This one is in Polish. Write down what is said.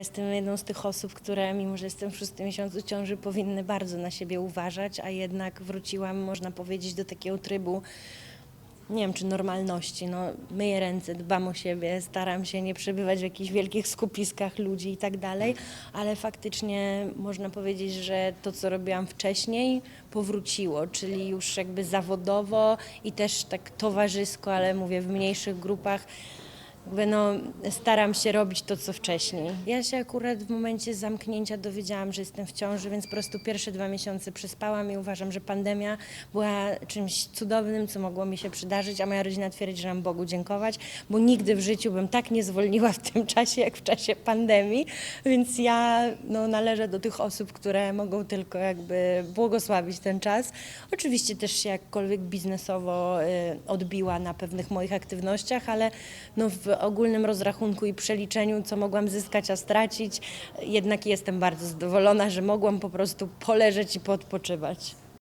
Jestem jedną z tych osób, które mimo, że jestem w szóstym miesiącu ciąży, powinny bardzo na siebie uważać, a jednak wróciłam, można powiedzieć, do takiego trybu, nie wiem czy normalności. No, myję ręce, dbam o siebie, staram się nie przebywać w jakichś wielkich skupiskach ludzi i tak dalej, ale faktycznie można powiedzieć, że to, co robiłam wcześniej, powróciło, czyli już jakby zawodowo i też tak towarzysko, ale mówię w mniejszych grupach. Jakby no, staram się robić to, co wcześniej. Ja się akurat w momencie zamknięcia dowiedziałam, że jestem w ciąży, więc po prostu pierwsze dwa miesiące przespałam i uważam, że pandemia była czymś cudownym, co mogło mi się przydarzyć, a moja rodzina twierdzi, że mam Bogu dziękować, bo nigdy w życiu bym tak nie zwolniła w tym czasie, jak w czasie pandemii, więc ja no, należę do tych osób, które mogą tylko jakby błogosławić ten czas. Oczywiście też się jakkolwiek biznesowo y, odbiła na pewnych moich aktywnościach, ale no, w ogólnym rozrachunku i przeliczeniu, co mogłam zyskać, a stracić, jednak jestem bardzo zadowolona, że mogłam po prostu poleżeć i poodpoczywać.